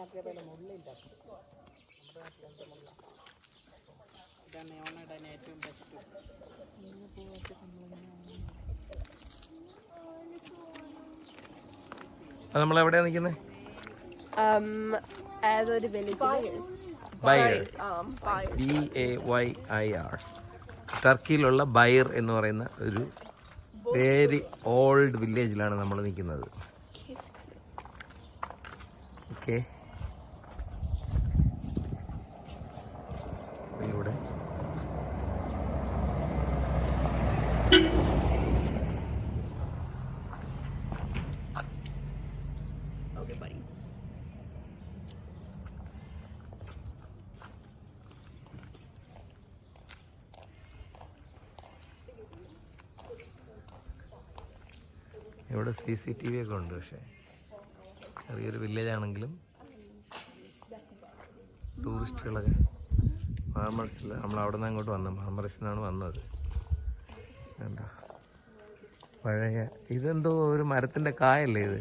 നാട്ടിലെ പോലെ മുള്ളില്ല. നമ്മുടെ നാട്ടിൽ എന്താ മുള്ള ഇതാണ് ഓണയിടാൻ ഏറ്റവും ബെസ്റ്റ് നമ്മൾ എവിടെയാണ് നിൽക്കുന്നത് buyers. B A Y I R ടർക്കിയിലുള്ള ബൈർ എന്ന് പറയുന്ന ഒരു വെരി ഓൾഡ് വില്ലേജിലാണ് നമ്മൾ നിൽക്കുന്നത്. ഓക്കെ ഇവിടെ സി സി ടി വി ഒക്കെ ഉണ്ട് പക്ഷേ ചെറിയൊരു വില്ലേജ് ആണെങ്കിലും ടൂറിസ്റ്റുകളൊക്കെ മാമറസിൽ നമ്മൾ അവിടെ നിന്ന് അങ്ങോട്ട് വന്നത് മാമറസിൽ നിന്നാണ് വന്നത്. എന്താ പഴയ ഇതെന്തോ ഒരു മരത്തിന്റെ കായല്ലേ ഇത്?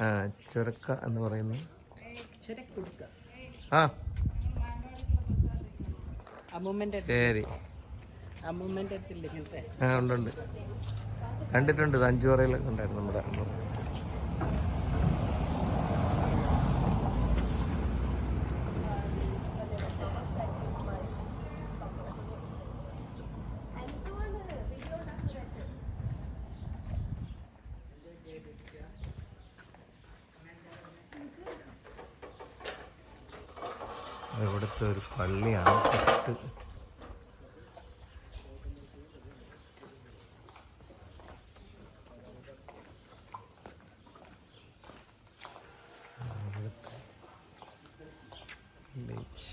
ആ ചുരക്ക എന്ന് പറയുന്നത്. ആ. ശരി. ആ ഉണ്ട് ഉണ്ട്. കണ്ടിട്ടുണ്ട്. അഞ്ചു പറയിലൊക്കെ ഉണ്ടായിരുന്നു നമ്മുടെ അമ്മ ഇവിടുത്തെ ഒരു പള്ളിയാണ് തൊട്ട് village.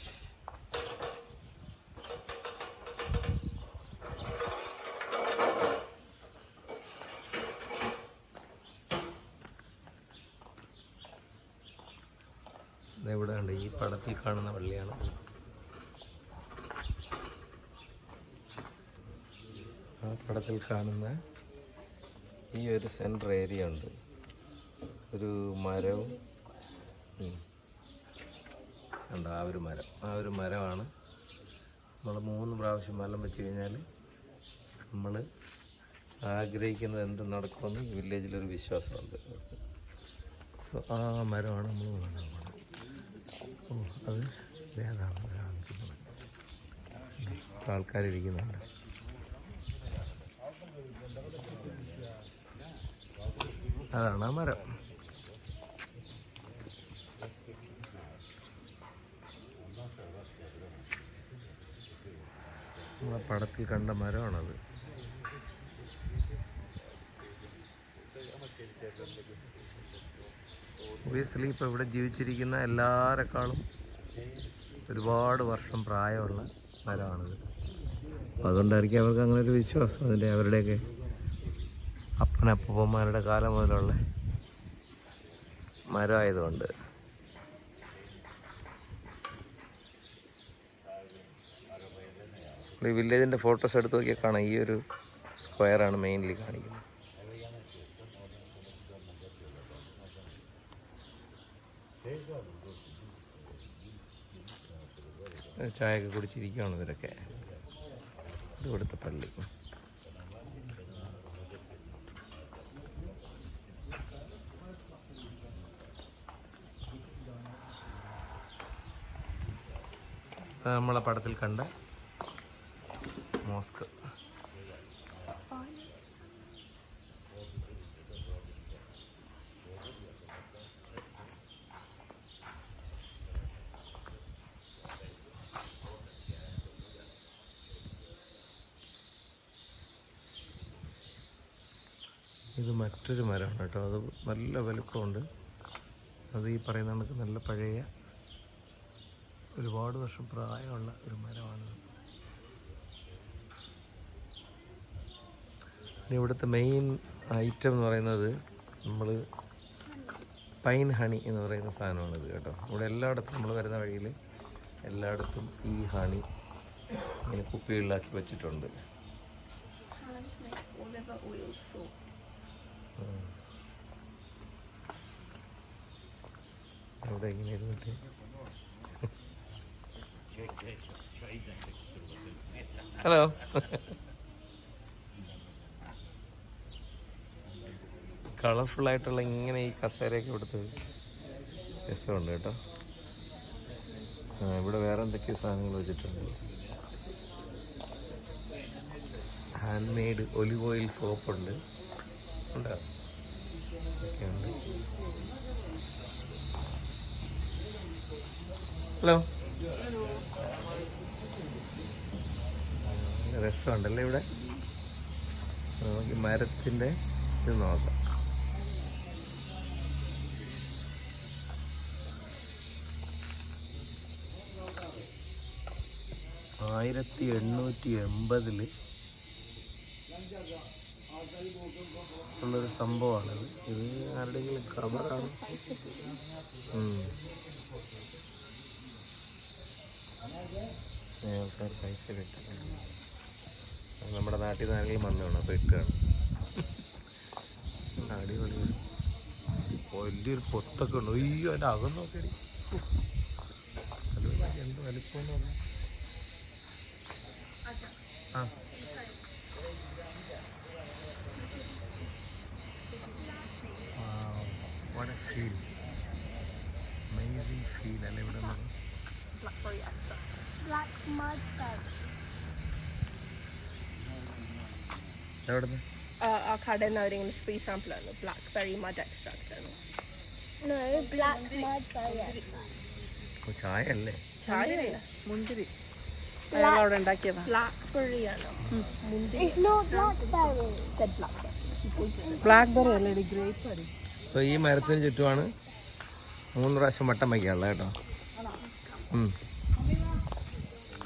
ഇവിടെ ഉണ്ട് ഈ പടത്തിൽ കാണുന്ന പള്ളിയാണ് ആ പടത്തിൽ കാണുന്ന ഈ ഒരു സെൻട്രൽ ഏരിയ ഉണ്ട്. ഒരു മരവും. ഉണ്ട് ആ ഒരു മരം. ആ ഒരു മരമാണ് നമ്മൾ മൂന്ന് പ്രാവശ്യം മലം വെച്ച് കഴിഞ്ഞാൽ നമ്മൾ ആഗ്രഹിക്കുന്നത് എന്ത് നടക്കുമെന്ന് വില്ലേജിലൊരു വിശ്വാസമുണ്ട്. സോ ആ മരമാണ് നമ്മൾ പോകുന്നത്. ഓ അത് ഏതാണ് കാണിക്കുന്നത് ആൾക്കാരിരിക്കുന്നുണ്ട്. അതാണ് ആ മരം. നമ്മളെ പടത്തിൽ കണ്ട മരമാണത്. ഒബിയസ്ലി ഇപ്പോൾ ഇവിടെ ജീവിച്ചിരിക്കുന്ന എല്ലാവരെക്കാളും ഒരുപാട് വർഷം പ്രായമുള്ള മരമാണിത് അതുകൊണ്ടായിരിക്കും അവർക്ക് അങ്ങനെ ഒരു വിശ്വാസം അതിന്റെ അവരുടെയൊക്കെ അപ്പനപ്പൂപ്പന്മാരുടെ കാലം മുതലുള്ള മരമായതുകൊണ്ട്. ഈ വില്ലേജിന്റെ ഫോട്ടോസ് എടുത്ത് നോക്കിയാൽ കാണാം. ഈ ഒരു സ്ക്വയറാണ് മെയിൻലി കാണിക്കുന്നത്. ചായയൊക്കെ കുടിച്ചിരിക്കുകയാണ് ഇവരൊക്കെ ഇത് ഇവിടുത്തെ പള്ളി. നമ്മളെ പടത്തിൽ കണ്ട മോസ്ക്. മറ്റൊരു മരമാണ് കേട്ടോ. അത് നല്ല വലുപ്പമുണ്ട്. അത് ഈ പറയുന്ന കണക്ക് നല്ല പഴയ ഒരുപാട് വർഷം പ്രായമുള്ള ഒരു മരമാണ്. ഇവിടുത്തെ മെയിൻ ഐറ്റം എന്ന് പറയുന്നത് നമ്മൾ പൈൻ ഹണി എന്ന് പറയുന്ന സാധനമാണിത് കേട്ടോ. ഇവിടെ എല്ലായിടത്തും നമ്മൾ വരുന്ന വഴിയിൽ എല്ലായിടത്തും ഈ ഹണി ഇങ്ങനെ കുപ്പികളിലാക്കി വെച്ചിട്ടുണ്ട്. വെറുതെ ഇങ്ങനെ ഇരുന്നിട്ട്. ഹലോ. കളർഫുൾ ആയിട്ടുള്ള ഇങ്ങനെ ഈ കസേരയൊക്കെ ഇവിടുത്തെ രസമുണ്ട് കേട്ടോ. ഇവിടെ വേറെ എന്തൊക്കെയോ സാധനങ്ങൾ വെച്ചിട്ടുണ്ട്. ഹാൻഡ് മെയ്ഡ് ഒലിവ് ഓയിൽ സോപ്പുണ്ട്. ഉണ്ടോ? ഒക്കെയുണ്ട് ഹലോ. രസമുണ്ടല്ലേ ഇവിടെ? നമുക്ക് മരത്തിന്റെ ഇത് നോക്കാം. ആയിരത്തി എണ്ണൂറ്റി എൺപതിൽ ഉള്ളൊരു സംഭവമാണിത്. ഇത് ആരുടെയെങ്കിലും കവറാണ് ഉം. ഈ ആൾക്കാർ പൈസ കെട്ടുന്നുണ്ട് നമ്മുടെ നാട്ടിൽ നിന്ന് ആരെങ്കിലും വന്നതാണ് അപ്പോൾ ഇട്ടാണ് അടിപൊളി. വലിയൊരു പൊത്തൊക്കെ ഉണ്ട്. അയ്യോ അതിന്റെ അകം നോക്കിയടി. എന്ത് വലിപ്പം ആ കടയിൽ നിന്ന് അവരിങ്ങനെ ഫ്രീ സാമ്പിൾ ആണ് ബ്ലാക്ക്ബെറി മഡ് എക്സ്ട്രാക്ട് ആണ് No, black mud bed. ഓ, ചായ? അല്ലേ ചായയല്ല മുന്തിരി അവിടെ ഉണ്ടാക്കിയതാ. ബ്ലാക്ക്ബെറി ആണ്? മുന്തിരി. It's not blackberry. said blackberry. Blackberry അല്ലേ? ഗ്രേപ്പ് അടി അപ്പോൾ ഈ മരത്തിന് ചുറ്റുമാണ് മൂന്ന് പ്രാവശ്യം വട്ടം വയ്ക്കാനുള്ളത് കേട്ടോ.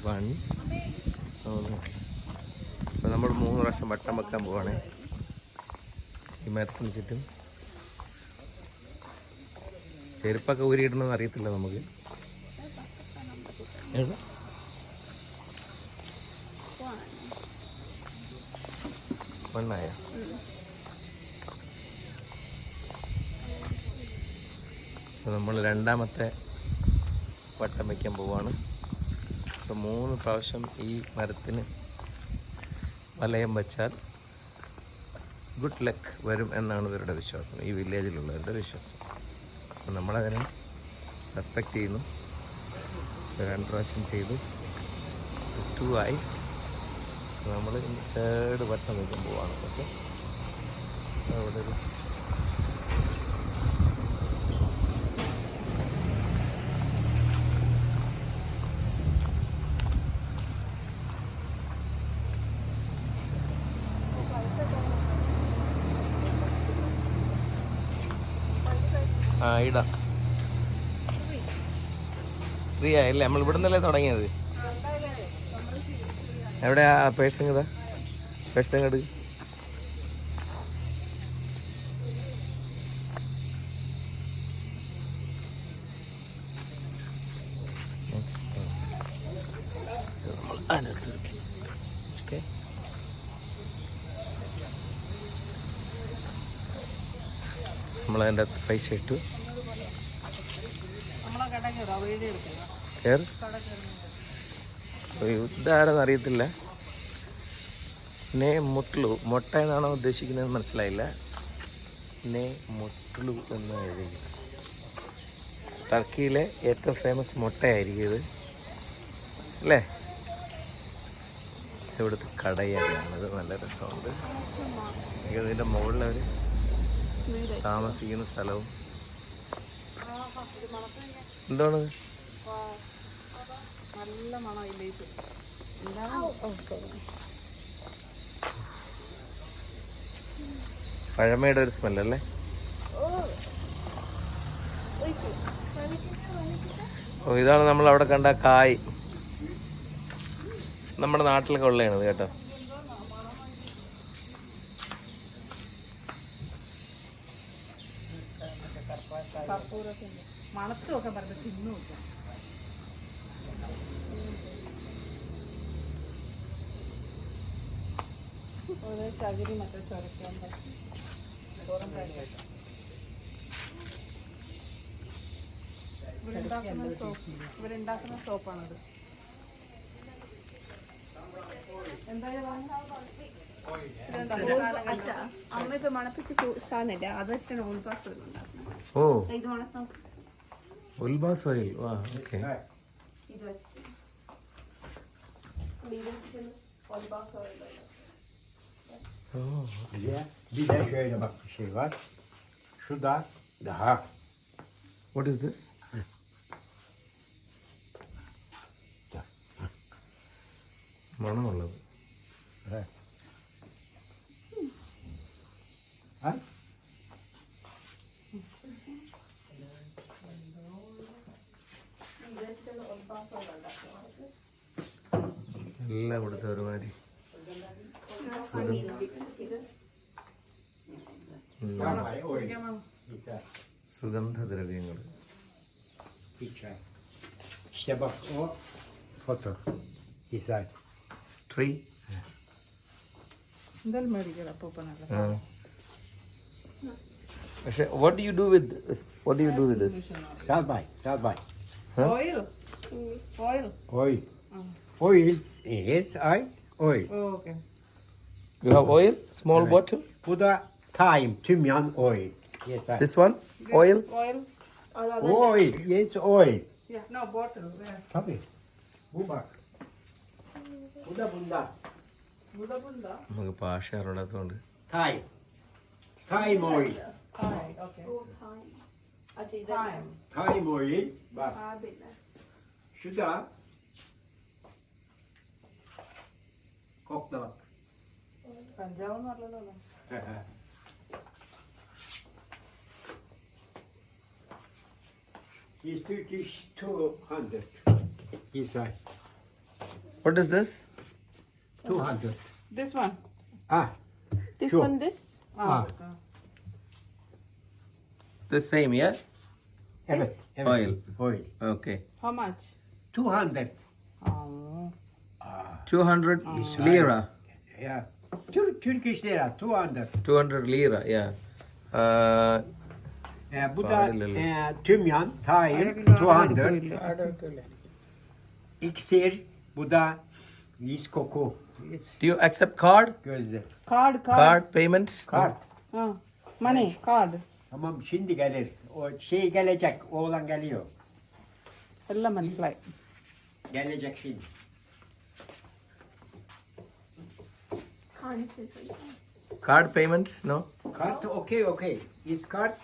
വൺ അപ്പോൾ നമ്മൾ മൂന്ന് പ്രാവശ്യം വട്ടം വെക്കാൻ പോവാണ്. ഈ മരത്തിന് ചുറ്റും ചെരുപ്പൊക്കെ ഊരിയിടണമെന്ന് അറിയത്തില്ല നമുക്ക്. അപ്പോൾ നമ്മൾ രണ്ടാമത്തെ വട്ടം വയ്ക്കാൻ പോവാണ്. അപ്പോൾ മൂന്ന് പ്രാവശ്യം ഈ മരത്തിന് വലയം വച്ചാൽ ഗുഡ് ലക്ക് വരും എന്നാണ് ഇവരുടെ വിശ്വാസം. ഈ വില്ലേജിലുള്ളവരുടെ വിശ്വാസം. അപ്പം നമ്മളതിനെ റെസ്പെക്റ്റ് ചെയ്യുന്നു. രണ്ട് പ്രാവശ്യം ചെയ്തു. ടു ആയി. നമ്മൾ തേർഡ് വട്ടം നിൽക്കുമ്പോഴാണ് ഓക്കെ? അവിടെ ഒരു ആയില്ലേ നമ്മൾ ഇവിടെ നിന്നല്ലേ തുടങ്ങിയത്? എവിടെയാ പേഴ്സങ് ഇതാ പേഴ്സങ് എടു ഓക്കെ നമ്മളതിന്റെ പൈസ ഇട്ടു. നമ്മളെ കടയ്ക്ക് വീഡിയോ എടുക്കുക ഇതാരെന്ന് അറിയത്തില്ല. നേ മുട്ട്ലു. മുട്ട എന്നാണോ ഉദ്ദേശിക്കുന്നത് മനസ്സിലായില്ല. നേ മുട്ട്ലു എന്ന് എഴുതി ടർക്കിയിലെ ഏറ്റവും ഫേമസ് മുട്ടയായിരിക്കും ഇത്. അല്ലേ? ഇവിടുത്തെ കടയാണ് ഇത് നല്ല രസമുണ്ട്. എനിക്ക് ഇതിന്റെ മുകളിൽ അവർ താമസിക്കുന്ന സ്ഥലവും. എന്താണ്? നല്ല മണം പഴമയുടെ ഒരു സ്മെല്ലല്ലേ? ഓ. ഇതാണ് നമ്മൾ അവിടെ കണ്ട കായ്. നമ്മുടെ നാട്ടിലൊക്കെ ഉള്ളതാണ് കേട്ടോ. മണത്തിലൊക്കെ പറഞ്ഞ് തിന്നു നോക്കാം ഒരു ചകിരി മറ്റേ ചുരക്കാൻ ഇവരുണ്ടാക്കുന്ന സോപ്പ് ഇവരുണ്ടാക്കുന്ന സോപ്പാണത്. അമ്മ ഇപ്പൊ മണപ്പിച്ച് സാധനമില്ല? അത് വെച്ചിട്ടാണ് ഉൾപാസ് ഉണ്ടാക്കുന്നത് ഓ. ഇത് മണത്തോ? ഉൽബാസ് ഓയിൽ വാ ഓക്കെ. ഇത് വെച്ചിട്ട്. ഇത് വെച്ചിട്ട് ഓ Bir de, şöyle bak bir şey var. Şu da daha what is this മണമുള്ളത് എല്ലാം ഇവിടുത്തെ ഒരുമാതിരി. സുഗന്ധദ്രവ്യങ്ങൾ Bir çay. İşte bak o foto. Güzel. Tree എന്തായാലും മേടിക്കണം അപ്പൂപ്പനല്ല പക്ഷെ what do you do with what do you do with this Salbay, salbay. Oil oil Oil. Oil is ay oil. Okay you have oil small bottle Bu da thyme, tümyan oil. Yes, ay. This one oil oil Oil, yes oil. No bottle Tabii. Bu bak. Bu da bunda. ബുധബുന്ത നമുക്ക് ഭാഷ അറിയാത്തതുകൊണ്ട് Thyme. Thyme oil. Hi okay അത് ഇത് time Thyme oil. Bak ആ പിന്നെ şu da. Kokla bak. കഞ്ചാവ് എന്ന് പറഞ്ഞല്ലോ He's Turkish 200. Inside. What is this 200. This one Ah, this Sure. one this ah Ah. The same yeah evet. evet. Oil. Oil. Okay how much 200. Two hundred lira Yeah. Turkish lira 200. 200 lira ya. Yeah. Ee, bu da e, tümyan, tahir, 200. İksir, bu da yüz koku. Do you accept card? Gözde. Card, card. Card payment? Card. Ha. Money, card. Tamam şimdi gelir. O şey gelecek. Oğlan geliyor. Allah money. Gelecek şimdi. Card payment? No. Kart okey okey. Is kart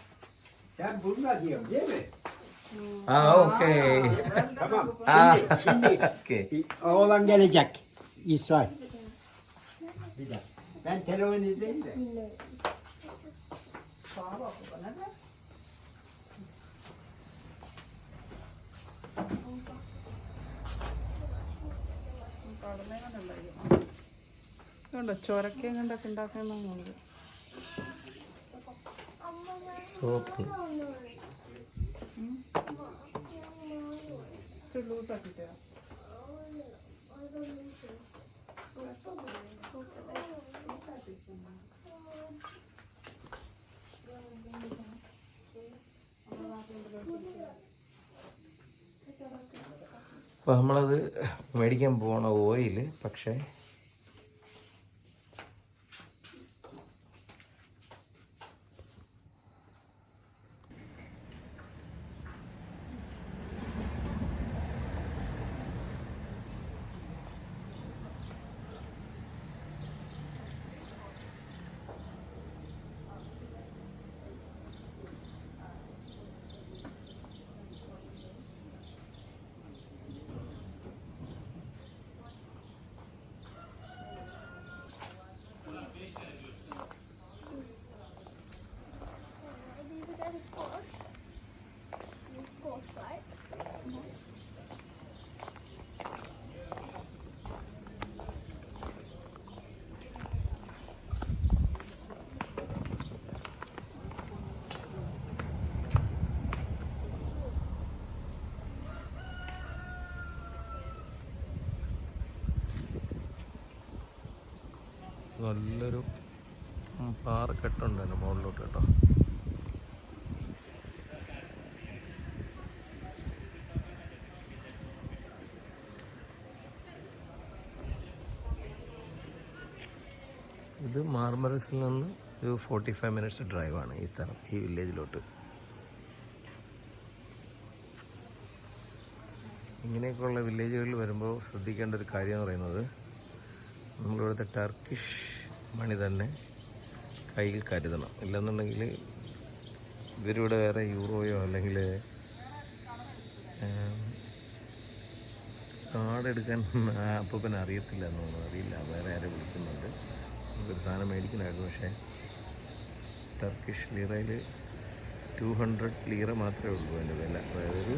sen bununla diyorsun değil mi? Ah, ah okay. Tamam. Ah. Şimdi, ah. şimdi okay. oğlan gelecek. İsrail. Bir dakika. Ben telefon izleyeyim de. Bismillahirrahmanirrahim. ഇതുണ്ടോ ചൊരക്കയും കണ്ടൊക്കെ ഉണ്ടാക്കുന്നുണ്ട് soap. അപ്പോൾ നമ്മളത് മേടിക്കാൻ പോണ oil പക്ഷേ കെട്ടുണ്ട് എന്റെ മുകളിലോട്ട് കേട്ടോ. ഇത് മാർമറസിൽ നിന്ന് ഒരു ഫോർട്ടി ഫൈവ് മിനിറ്റ്സ് ഡ്രൈവാണ് ഈ സ്ഥലം ഈ വില്ലേജിലോട്ട് ഇങ്ങനെയൊക്കെയുള്ള വില്ലേജുകളിൽ വരുമ്പോൾ ശ്രദ്ധിക്കേണ്ട ഒരു കാര്യം എന്ന് പറയുന്നത് നമ്മളിവിടുത്തെ ടർക്കിഷ് മണി തന്നെ കയ്യിൽ കരുതണം. ഇല്ലെന്നുണ്ടെങ്കിൽ ഇവരിവിടെ വേറെ യൂറോയോ അല്ലെങ്കിൽ കാർഡ് എടുക്കാൻ പിന്നെ അറിയത്തില്ല എന്ന് അറിയില്ല. വേറെ ആരെ വിളിക്കുന്നുണ്ട്. നമുക്കൊരു സാധനം മേടിക്കണമായിരുന്നു പക്ഷേ ടർക്കിഷ് ലീറയിൽ ടു ഹൺഡ്രഡ് ലീറ മാത്രമേ ഉള്ളൂ അതിന്റെ വില. അതായത് ഒരു